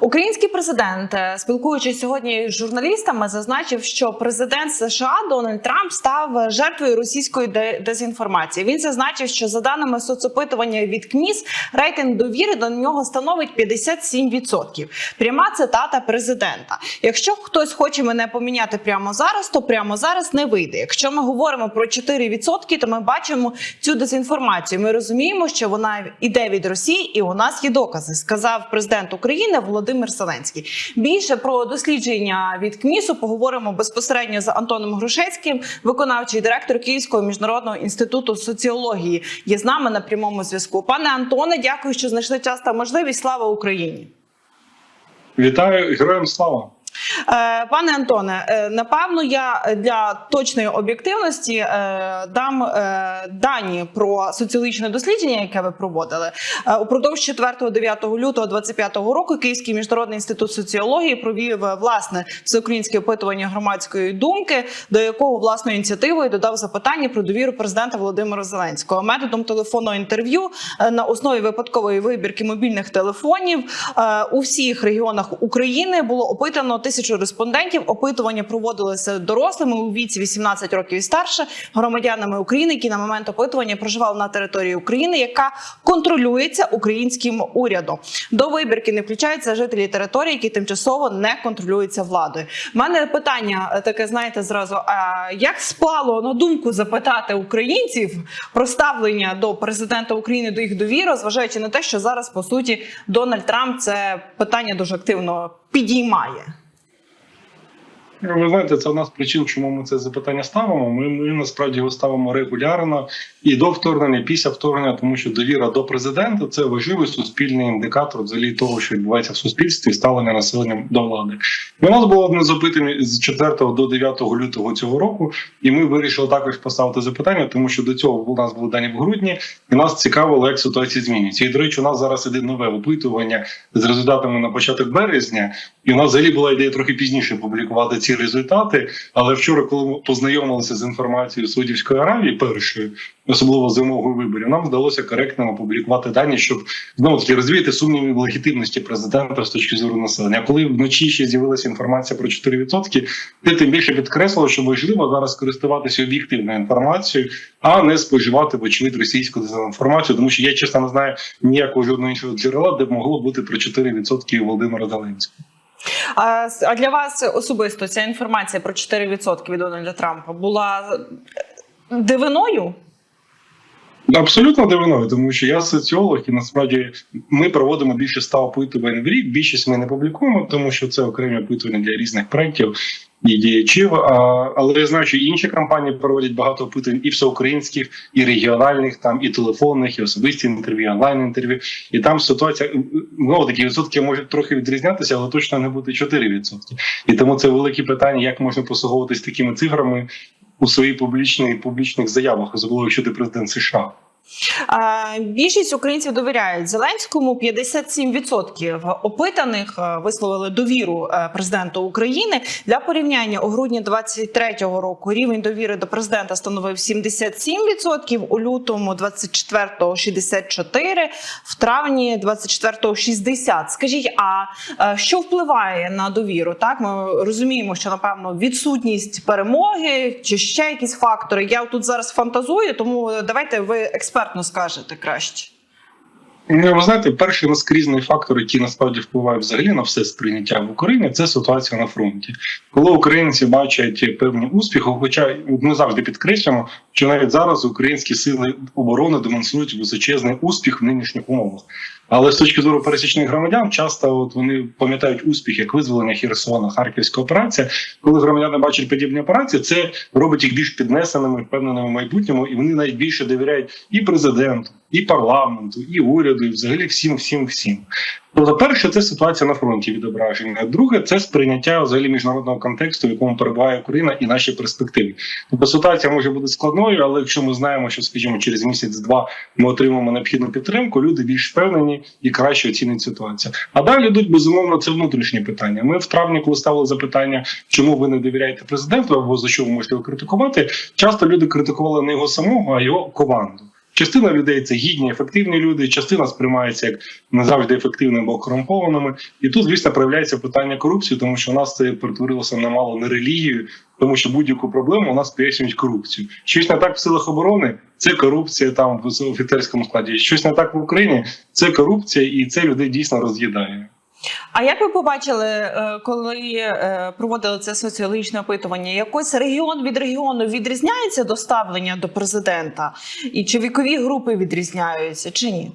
Український президент, е, спілкуючись сьогодні з журналістами, зазначив, що президент США Дональд Трамп став жертвою російської дезінформації. Він зазначив, що за даними соцопитування від КМІС, рейтинг довіри до нього становить 57%. Пряма цитата президента. Якщо хтось хоче мене поміняти прямо зараз, то прямо зараз не вийде. Якщо ми говоримо про 4%, то ми бачимо цю дезінформацію. Ми розуміємо, що вона іде від Росії, і у нас є докази, сказав президент України Володимир Зеленський. Більше про дослідження від КМІСу поговоримо безпосередньо з Антоном Грушецьким, виконавчий директор Київського міжнародного інституту соціології. Є з нами на прямому зв'язку. Пане Антоне, дякую, що знайшли час та можливість. Слава Україні! Вітаю героям слава. Е, Пане Антоне, е, напевно, я для точної об'єктивності е, дам дані про соціологічне дослідження, яке ви проводили. Упродовж 4-9 лютого 2025 року Київський міжнародний інститут соціології провів власне всеукраїнське опитування громадської думки, до якого власною ініціативою додав запитання про довіру президента Володимира Зеленського методом телефонного інтерв'ю на основі випадкової вибірки мобільних телефонів у всіх регіонах України було опитано тисячу респондентів. Опитування проводилося дорослими у віці 18 років і старше громадянами України, які на момент опитування проживали на території України, яка контролюється українським урядом. До вибірки не включаються жителі території, які тимчасово не контролюються владою. У мене питання е, таке, знаєте, зразу: а як спало на думку запитати українців про ставлення до президента України до їх довіри, зважаючи на те, що зараз по суті Дональд Трамп це питання дуже активно підіймає. Ну, Ви знаєте, це одна з причин, чому ми це запитання ставимо. Ми, ми насправді його ставимо регулярно і до вторгнення, і після вторгнення, тому що довіра до президента це важливий суспільний індикатор взагалі того, що відбувається в суспільстві, ставлення населення до влади. І у нас було одне запитання з 4 до 9 лютого цього року, і ми вирішили також поставити запитання, тому що до цього у нас були дані в грудні, і нас цікавило, як ситуація змінюється. І до речі, у нас зараз іде нове опитування з результатами на початок березня, і у нас взагалі була ідея трохи пізніше публікувати ці результати. Але вчора, коли ми познайомилися з інформацією Саудівської Аравії, першою, особливо з вимогою виборів, нам вдалося коректно опублікувати дані, щоб знову таки розвіяти сумніви в легітимності президента з точки зору населення. Коли вночі ще з'явилася інформація про 4%, це тим більше підкреслило, що важливо зараз користуватися об'єктивною інформацією, а не споживати вочевидь російську дезінформацію, тому що я чесно не знаю ніякого жодного іншого джерела, де могло бути про 4% Володимира Зеленського. А, для вас особисто ця інформація про 4% від Дональда Трампа була е, дивиною? Абсолютно дивиною, тому що я соціолог, і насправді ми проводимо більше 100 опитувань в рік. Більшість ми не публікуємо, тому що це окремі опитування для різних проєктів і діячів. А, але я знаю, що інші компанії проводять багато опитувань і всеукраїнських, і регіональних, там і телефонних, і особисті інтерв'ю, і онлайн інтерв'ю. І там ситуація ну такі відсотки можуть трохи відрізнятися, але точно не бути 4%. І тому це велике питання, як можна послуговуватись такими цифрами у своїй публічній публічних заявах, особливо якщо ти президент США. Більшість українців довіряють Зеленському. 57% опитаних е, висловили довіру е, президенту України. Для порівняння у грудні 23-го року рівень довіри до президента становив 77%, у лютому 24-го – 64%, в травні 24-го – 60%. Скажіть, а е, що впливає на довіру? Так, ми розуміємо, що напевно відсутність перемоги чи ще якісь фактори. Я тут зараз фантазую, тому давайте ви експертно скажете краще. Ну, ви знаєте, перший наскрізний фактор, який насправді впливає взагалі на все сприйняття в Україні, це ситуація на фронті. Коли українці бачать певні успіхи, хоча ми завжди підкреслюємо, що навіть зараз українські сили оборони демонструють височезний успіх в нинішніх умовах. Але з точки зору пересічних громадян, часто от вони пам'ятають успіх як визволення Херсона, Харківська операція. Коли громадяни бачать подібні операції, це робить їх більш піднесеними, впевненими в майбутньому, і вони навіть більше довіряють і президенту, і парламенту, і уряду, і взагалі всім, всім, всім. Тобто, перше, це ситуація на фронті відображення. Друге, це сприйняття взагалі міжнародного контексту, в якому перебуває Україна і наші перспективи. Тобто ситуація може бути складною, але якщо ми знаємо, що скажімо, через місяць-два ми отримаємо необхідну підтримку, люди більш впевнені і краще оцінять ситуацію. А далі йдуть безумовно це внутрішні питання. Ми в травні, коли ставили запитання, чому ви не довіряєте президенту або за що ви можете його критикувати, часто люди критикували не його самого, а його команду. Частина людей це гідні, ефективні люди, частина сприймається як не завжди ефективними або корумпованими. І тут, звісно, проявляється питання корупції, тому що у нас це перетворилося немало на релігію, тому що будь-яку проблему у нас пояснюють корупцію. Щось не так в силах оборони, це корупція там в офіцерському складі. Щось не так в Україні, це корупція, і це людей дійсно роз'їдає. А як ви побачили, е, коли е, проводили це соціологічне опитування, якось регіон від регіону відрізняється до ставлення до президента, і чи вікові групи відрізняються, чи ні?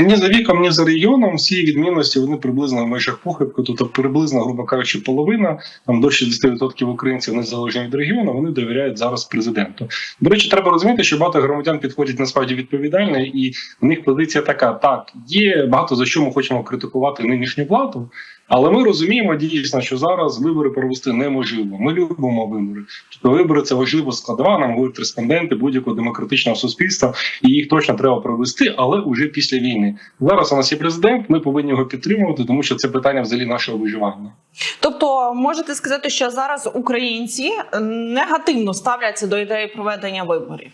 Ні за віком, ні за регіоном всі відмінності вони приблизно в межах похибки. Тобто приблизно, грубо кажучи, половина там до 60% українців незалежно від регіону. Вони довіряють зараз президенту. До речі, треба розуміти, що багато громадян підходять насправді відповідально, і в них позиція така: так є багато за що ми хочемо критикувати нинішню владу. Але ми розуміємо дійсно, що зараз вибори провести неможливо. Ми любимо вибори. Тобто вибори це важлива складова. Нам говорять респонденти будь-якого демократичного суспільства, і їх точно треба провести, але уже після війни. Зараз у нас є президент. Ми повинні його підтримувати, тому що це питання взагалі нашого виживання. Тобто, можете сказати, що зараз українці негативно ставляться до ідеї проведення виборів.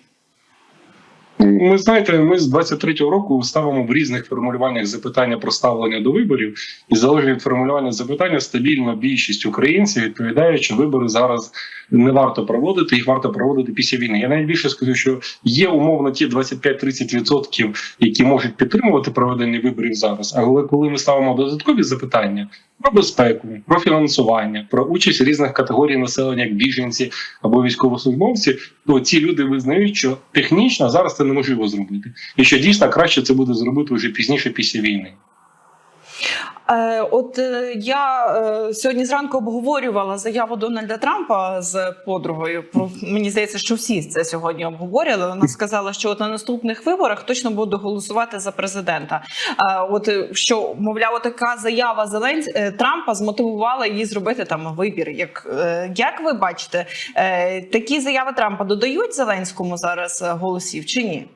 Ми знаєте, ми з 23-го року ставимо в різних формулюваннях запитання про ставлення до виборів, і залежно від формулювання запитання, стабільно більшість українців відповідає, що вибори зараз не варто проводити, їх варто проводити після війни. Я навіть більше скажу, що є умовно ті 25-30%, які можуть підтримувати проведення виборів зараз. Але коли ми ставимо додаткові запитання про безпеку, про фінансування, про участь різних категорій населення, як біженці або військовослужбовці, то ці люди визнають, що технічно зараз це неможливо зробити, і що дійсно краще це буде зробити вже пізніше після війни. Е, От е, я е, сьогодні зранку обговорювала заяву Дональда Трампа з подругою. Мені здається, що всі це сьогодні обговорювали. Вона сказала, що от на наступних виборах точно буду голосувати за президента. От що мовляв, така заява Зеленсь Трампа змотивувала її зробити там вибір. Як, як ви бачите, такі заяви Трампа додають Зеленському зараз голосів чи ні?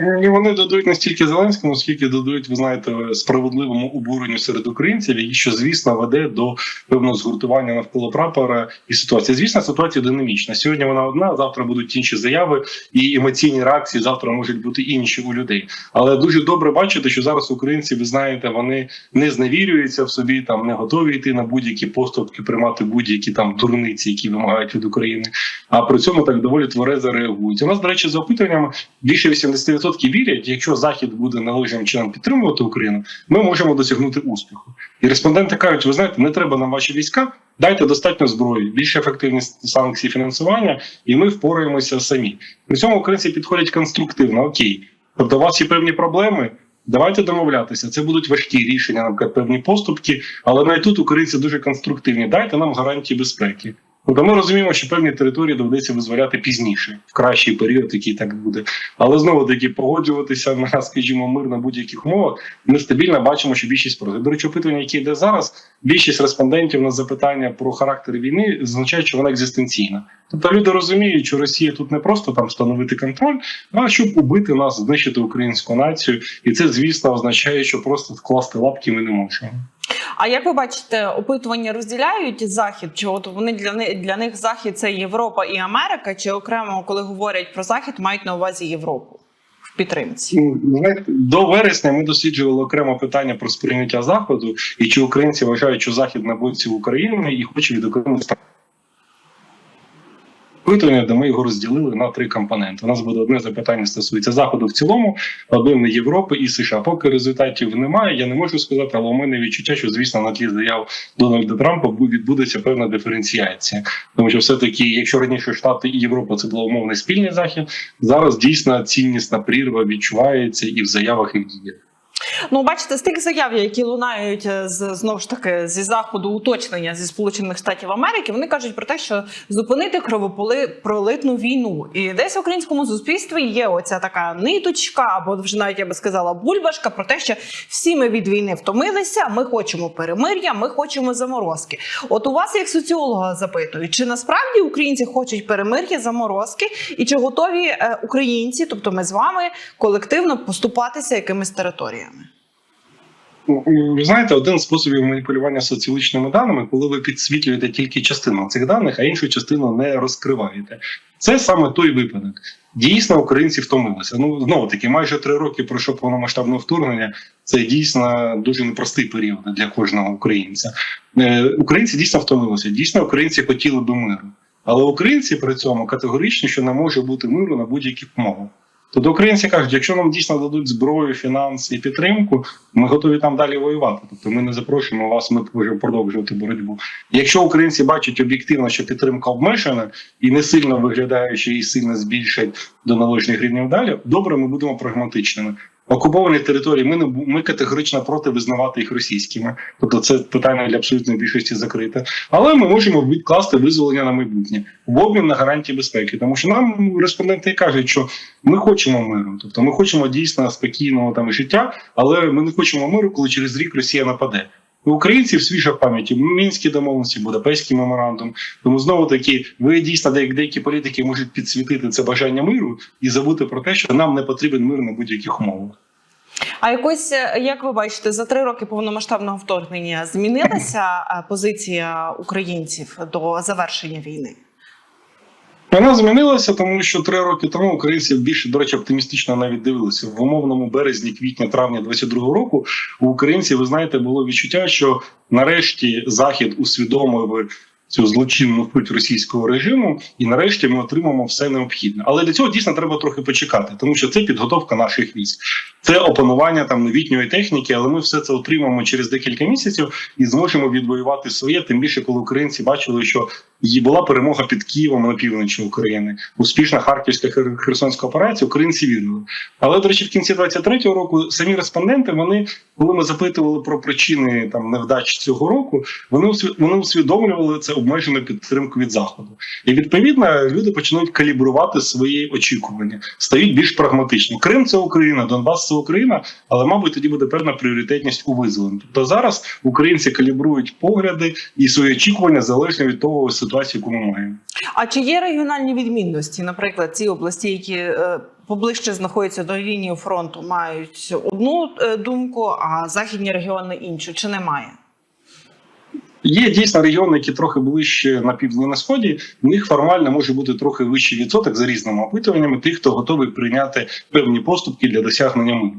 І вони додають не стільки Зеленському, скільки додають, ви знаєте, справедливому обуренню серед українців, і що звісно веде до певного згуртування навколо прапора і ситуація. Звісно, ситуація динамічна. Сьогодні вона одна, завтра будуть інші заяви і емоційні реакції. Завтра можуть бути інші у людей. Але дуже добре бачити, що зараз українці, ви знаєте, вони не зневірюються в собі, там не готові йти на будь-які поступки, приймати будь-які там дурниці, які вимагають від України. А при цьому так доволі тверезо реагують. У нас, до речі, за опитуваннями більше 80% вірять, якщо захід буде належним чином підтримувати Україну, ми можемо досягнути успіху. І респонденти кажуть: ви знаєте, не треба нам ваші війська, дайте достатньо зброї, більш ефективні санкції фінансування, і ми впораємося самі. При цьому українці підходять конструктивно. Окей, тобто у вас є певні проблеми. Давайте домовлятися. Це будуть важкі рішення, наприклад, певні поступки, але навіть тут українці дуже конструктивні. Дайте нам гарантії безпеки. Тобто ми розуміємо, що певні території доведеться визволяти пізніше, в кращий період, який так буде. Але знову таки погоджуватися на, скажімо, мир на будь-яких умовах. Ми стабільно бачимо, що більшість проти. До речі, опитування, яке йде зараз, більшість респондентів на запитання про характер війни означає, що вона екзистенційна. Тобто люди розуміють, що Росія тут не просто там встановити контроль, а щоб убити нас, знищити українську націю, і це, звісно, означає, що просто вкласти лапки ми не можемо. А як ви бачите, опитування розділяють захід? Чи от вони для них для них захід це Європа і Америка? Чи окремо, коли говорять про захід, мають на увазі Європу в підтримці? Ну, до вересня ми досліджували окремо питання про сприйняття заходу і чи українці вважають, що захід на боці України і хоче відокремити опитування, де ми його розділили на три компоненти. У нас буде одне запитання стосується заходу в цілому, одне Європи і США. Поки результатів немає, я не можу сказати, але у мене відчуття, що звісно на тлі заяв Дональда Трампа відбудеться певна диференціація, тому що все таки, якщо раніше Штати і Європа це було умовний спільний захід, зараз дійсно ціннісна прірва відчувається і в заявах, і в діях. Ну, бачите, з тих заяв, які лунають е, з знову ж таки зі заходу уточнення зі Сполучених Штатів Америки, вони кажуть про те, що зупинити кровопролитну війну, і десь в українському суспільстві є оця така ниточка, або вже навіть я би сказала бульбашка, про те, що всі ми від війни втомилися. Ми хочемо перемир'я, ми хочемо заморозки. От у вас, як соціолога, запитують, чи насправді українці хочуть перемир'я, заморозки, і чи готові е, українці, тобто ми з вами колективно поступатися якимись територіями? Ви знаєте, один з способів маніпулювання соціологічними даними, коли ви підсвітлюєте тільки частину цих даних, а іншу частину не розкриваєте. Це саме той випадок. Дійсно, українці втомилися. Ну знову таки, майже три роки пройшло повномасштабне вторгнення. Це дійсно дуже непростий період для кожного українця. Е, Українці дійсно втомилися. Дійсно, українці хотіли би миру. Але українці при цьому категоричні, що не може бути миру на будь-яких умовах. Тобто українці кажуть, якщо нам дійсно дадуть зброю, фінанси і підтримку, ми готові там далі воювати. Тобто ми не запрошуємо вас, ми можемо продовжувати боротьбу. Якщо українці бачать об'єктивно, що підтримка обмежена і не сильно виглядає, що її сильно збільшать до належних рівнів далі, добре, ми будемо прагматичними. Окуповані території ми не ми категорично проти визнавати їх російськими. Тобто це питання для абсолютної більшості закрите. Але ми можемо відкласти визволення на майбутнє в обмін на гарантії безпеки. Тому що нам респонденти кажуть, що ми хочемо миру, тобто ми хочемо дійсно спокійного там життя, але ми не хочемо миру, коли через рік Росія нападе. У українців свіжа пам'яті мінські домовленості, Будапештський меморандум. Тому знову таки, ви дійсно деякі, політики можуть підсвітити це бажання миру і забути про те, що нам не потрібен мир на будь-яких умовах. А якось, е, як ви бачите, за три роки повномасштабного вторгнення змінилася е, позиція українців до завершення війни? Вона змінилася, тому що три роки тому українці більше, до речі, оптимістично навіть дивилися. В умовному березні, квітня, травня 22-го року у українців, ви знаєте, було відчуття, що нарешті Захід усвідомив цю злочинну суть російського режиму, і нарешті ми отримаємо все необхідне. Але для цього дійсно треба трохи почекати, тому що це підготовка наших військ, це опанування там новітньої техніки, але ми все це отримаємо через декілька місяців і зможемо відвоювати своє. Тим більше, коли українці бачили, що Її була перемога під Києвом на півночі України, успішна харківська херсонська операція. Українці вірили. Але до речі, в кінці 23-го року самі респонденти, вони, коли ми запитували про причини там невдач цього року, вони вони усвідомлювали це обмежену підтримку від заходу. І відповідно люди починають калібрувати свої очікування, стають більш прагматичні. Крим це Україна, Донбас це Україна, але мабуть тоді буде певна пріоритетність у визволенні. Тобто зараз українці калібрують погляди і свої очікування залежно від того ситуації, яку ми маємо. А чи є регіональні відмінності? Наприклад, ці області, які е, поближче знаходяться до лінії фронту, мають одну е, думку, а західні регіони іншу, чи немає? Є дійсно регіони, які трохи ближче на півдні на сході. В них формально може бути трохи вищий відсоток за різними опитуваннями тих, хто готовий прийняти певні поступки для досягнення миру.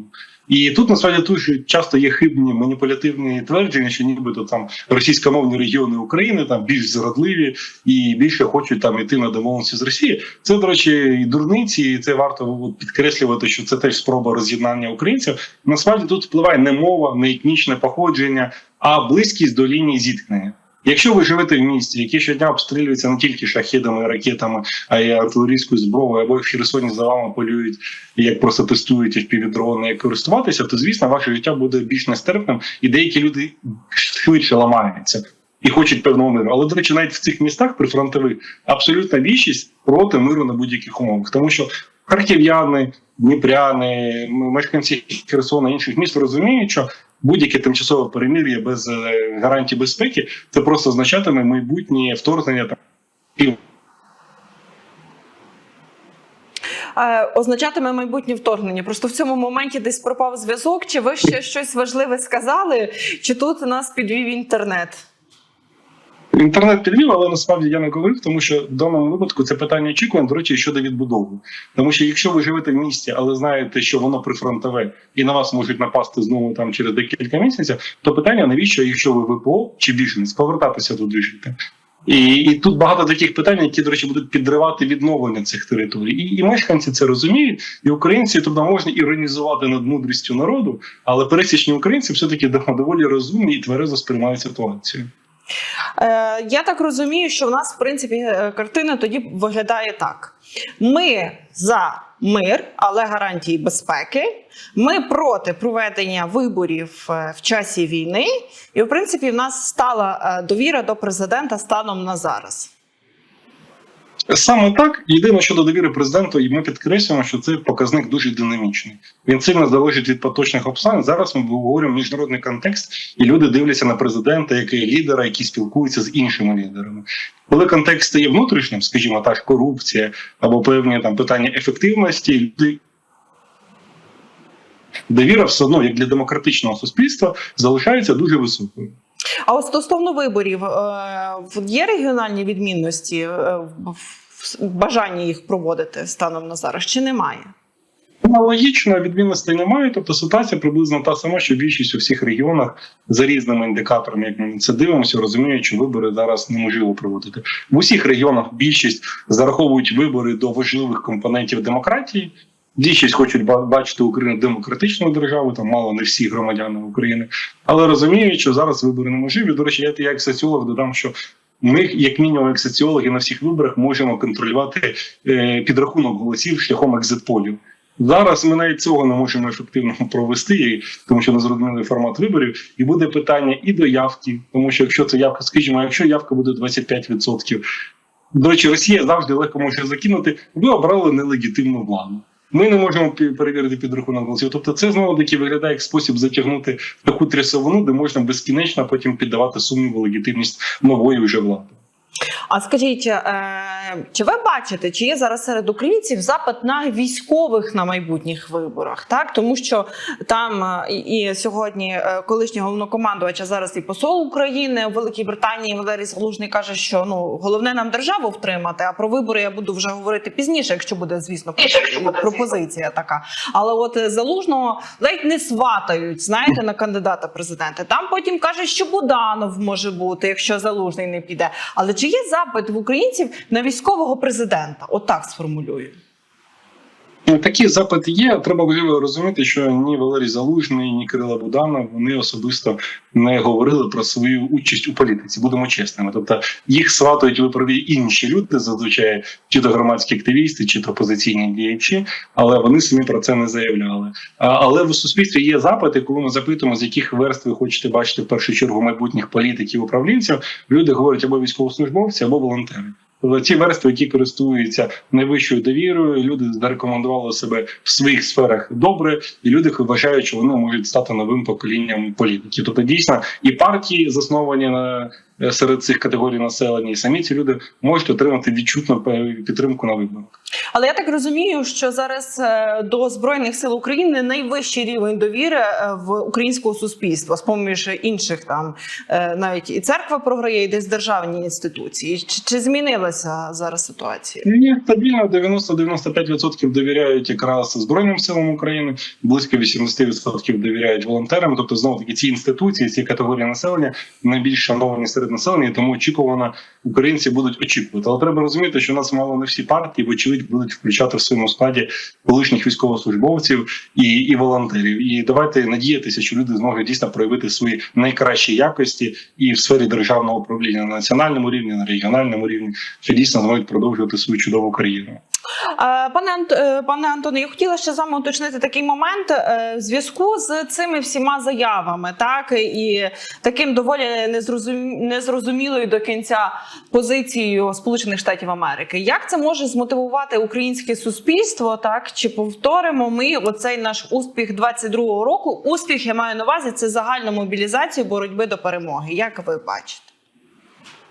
І тут насправді дуже часто є хибні маніпулятивні твердження, що нібито там російськомовні регіони України там більш зрадливі і більше хочуть там іти на домовленості з Росією. Це до речі, і дурниці, і це варто підкреслювати, що це теж спроба роз'єднання українців. Насправді тут впливає не мова, не етнічне походження, а близькість до лінії зіткнення. Якщо ви живете в місті, яке щодня обстрілюється не тільки шахідами, ракетами, а й артилерійською зброєю, або в Херсоні за вами полюють, як просто тестують впівдрони, як користуватися, то звісно ваше життя буде більш нестерпним, і деякі люди швидше ламаються і хочуть певного миру. Але до речі, навіть в цих містах прифронтових абсолютна більшість проти миру на будь-яких умовах, тому що харків'яни, дніпряни, мешканці Херсона інших міст розуміють, що будь-яке тимчасове перемир'я без е, гарантій безпеки це просто означатиме майбутнє вторгнення там. і Е, означатиме майбутнє вторгнення. Просто в цьому моменті десь пропав зв'язок. Чи ви ще щось важливе сказали? Чи тут нас підвів інтернет? Інтернет підвів, але насправді я не говорив, тому що в даному випадку це питання очікувань, до речі, щодо відбудови. Тому що якщо ви живете в місті, але знаєте, що воно прифронтове і на вас можуть напасти знову там через декілька місяців, то питання навіщо, якщо ви ВПО чи біженець, повертатися туди жити. І, і тут багато таких питань, які, до речі, будуть підривати відновлення цих територій. І, і мешканці це розуміють, і українці тобто можна іронізувати над мудрістю народу, але пересічні українці все таки доволі розумні і тверезо сприймають ситуацію. Е, я так розумію, що в нас, в принципі, е, картина тоді виглядає так: ми за мир, але гарантії безпеки. Ми проти проведення виборів е, в часі війни, і в принципі в нас стала довіра до президента станом на зараз. Саме так єдине щодо довіри президенту, і ми підкреслюємо, що це показник дуже динамічний. Він сильно залежить від поточних обставин. Зараз ми обговорюємо міжнародний контекст, і люди дивляться на президента, який лідера, який спілкується з іншими лідерами. Коли контекст стає внутрішнім, скажімо так, корупція або певні там питання ефективності, Довіра все одно, як для демократичного суспільства, залишається дуже високою. А от стосовно виборів е, є регіональні відмінності е, в бажанні їх проводити станом на зараз чи немає? Аналогічно відмінностей немає, тобто ситуація приблизно та сама, що більшість у всіх регіонах за різними індикаторами, як ми це дивимося, розуміють, що вибори зараз неможливо проводити. В усіх регіонах більшість зараховують вибори до важливих компонентів демократії. Більшість хочуть бачити Україну демократичною державою, там мало не всі громадяни України, але розуміють, що зараз вибори неможливі. До речі, я як соціолог додам, що ми, як мінімум, як соціологи на всіх виборах можемо контролювати е, підрахунок голосів шляхом екзитполів. Зараз ми навіть цього не можемо ефективно провести, тому що не зрозуміли формат виборів. І буде питання і до явки, тому що якщо це явка, скажімо, якщо явка буде 25%, до речі, Росія завжди легко може закинути. Ви обрали нелегітимну владу. Ми не можемо перевірити підрахунок голосів. Тобто, це знову таки виглядає як спосіб затягнути таку трясовину, де можна безкінечно потім піддавати сумніву легітимність нової вже влади. А скажіть, е, чи ви бачите, чи є зараз серед українців запит на військових на майбутніх виборах? Так, тому що там е, і сьогодні е, колишній головнокомандувач, а зараз і посол України у Великій Британії Валерій Залужний каже, що ну головне нам державу втримати. А про вибори я буду вже говорити пізніше, якщо буде, звісно, пропозиція така. Але от е, залужного ледь не сватають, знаєте, на кандидата президента. Там потім каже, що Буданов може бути, якщо залужний не піде. Але чи є запит в українців на військового президента? Отак сформулюю. Ну, Такі запити є. Треба розуміти, що ні Валерій Залужний, ні Кирила Буданов вони особисто не говорили про свою участь у політиці. Будемо чесними. Тобто їх сватують виправі інші люди, зазвичай чи то громадські активісти, чи то опозиційні діячі, але вони самі про це не заявляли. Але в суспільстві є запити, коли ми запитуємо, з яких верств ви хочете бачити в першу чергу майбутніх політиків управлінців. Люди говорять або військовослужбовці, або волонтери. Тобто ті верстви, які користуються найвищою довірою, люди зарекомендували себе в своїх сферах добре, і люди вважають, що вони можуть стати новим поколінням політиків. Тобто, дійсно, і партії засновані на серед цих категорій населення, і самі ці люди можуть отримати відчутну підтримку на виборах. Але я так розумію, що зараз е, до збройних сил України найвищий рівень довіри е, в українського суспільства, з поміж інших там е, навіть і церква програє, і десь державні інституції. Чи, чи змінилася зараз ситуація? Ні, стабільно 90-95% довіряють якраз Збройним силам України, близько 80% довіряють волонтерам. Тобто, знову таки ці інституції, ці категорії населення найбільш шановані серед населення, тому очікувано українці будуть очікувати. Але треба розуміти, що у нас мало не всі партії, вочевидь, будуть включати в своєму складі колишніх військовослужбовців і, і волонтерів. І давайте надіятися, що люди зможуть дійсно проявити свої найкращі якості і в сфері державного управління на національному рівні, на регіональному рівні, що дійсно зможуть продовжувати свою чудову кар'єру. Е, Пане е, пане Антоне, я хотіла ще з вами уточнити такий момент е, в зв'язку з цими всіма заявами, так і таким доволі незрозум- незрозумілою до кінця позицією Сполучених Штатів Америки. Як це може змотивувати українське суспільство? Так чи повторимо ми оцей наш успіх 22-го року? Успіх я маю на увазі це загальна мобілізація боротьби до перемоги. Як ви бачите?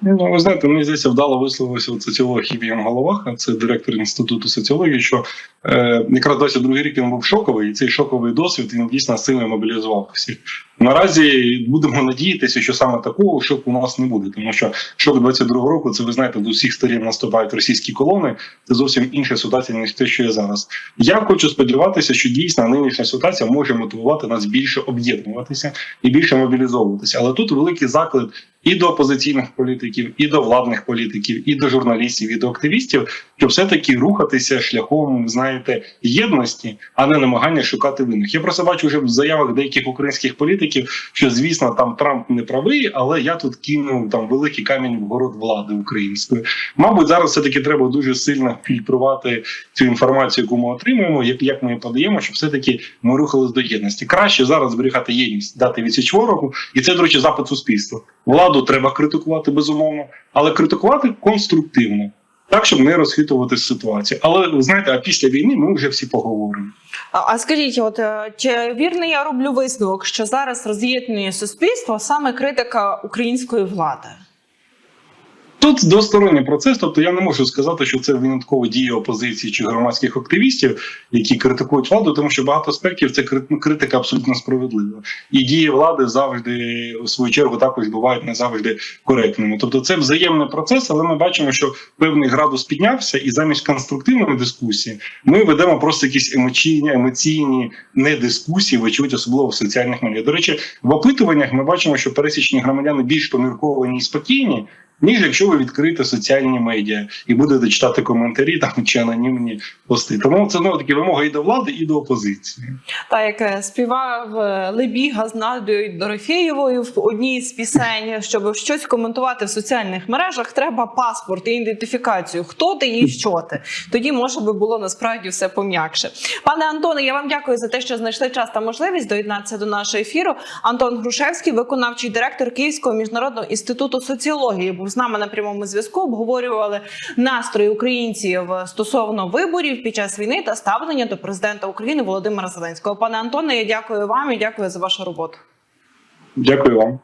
Ну, ви знаєте, мені здається, вдало висловився от соціолог Хібієм Головаха, це директор інституту соціології. Що е, якраз 22 рік він був шоковий, і цей шоковий досвід він дійсно сильно мобілізував всіх. Наразі будемо надіятися, що саме такого шоку у нас не буде, тому що шок 22 року, це ви знаєте, з усіх сторін наступають російські колони. Це зовсім інша ситуація ніж те, що є зараз. Я хочу сподіватися, що дійсно нинішня ситуація може мотивувати нас більше об'єднуватися і більше мобілізовуватися. Але тут великий заклик і до опозиційних політиків, і до владних політиків, і до журналістів, і до активістів, щоб все таки рухатися шляхом, знаєте, єдності, а не намагання шукати винних. Я просто бачу вже в заявах деяких українських політиків, що звісно там Трамп не правий, але я тут кину там великий камінь в город влади української. Мабуть, зараз все таки треба дуже сильно фільтрувати цю інформацію, яку ми отримуємо, як, як ми її подаємо, щоб все таки ми рухались до єдності. Краще зараз зберігати єдність, дати відсіч ворогу, і це, до речі, запит суспільства. Владу треба критикувати безумовно, але критикувати конструктивно. Так, щоб не розхитувати ситуацію. Але знаєте, а після війни ми вже всі поговоримо. А, а скажіть, от е, чи вірний я роблю висновок, що зараз роз'єднує суспільство саме критика української влади? Тут двосторонній процес, тобто я не можу сказати, що це винятково дія опозиції чи громадських активістів, які критикують владу, тому що багато аспектів це ну, критика абсолютно справедлива. І дії влади завжди у свою чергу також бувають не завжди коректними. Тобто це взаємний процес, але ми бачимо, що певний градус піднявся, і замість конструктивної дискусії ми ведемо просто якісь емоційні, емоційні не дискусії, вочевидь, особливо в соціальних медіа. До речі, в опитуваннях ми бачимо, що пересічні громадяни більш помірковані і спокійні. Ніж якщо ви відкриєте соціальні медіа і будете читати коментарі там чи анонімні пости. Тому це знову таки вимога і до влади, і до опозиції. Та як е, співав е, Лебіга з Надією Дорофєєвою в одній з пісень, щоб щось коментувати в соціальних мережах, треба паспорт і ідентифікацію. Хто ти і що ти? Тоді може би було насправді все пом'якше. Пане Антоне, я вам дякую за те, що знайшли час та можливість доєднатися до нашого ефіру. Антон Грушевський, виконавчий директор Київського міжнародного інституту соціології, з нами на прямому зв'язку. Обговорювали настрої українців стосовно виборів під час війни та ставлення до президента України Володимира Зеленського. Пане Антоне, я дякую вам і дякую за вашу роботу. Дякую вам.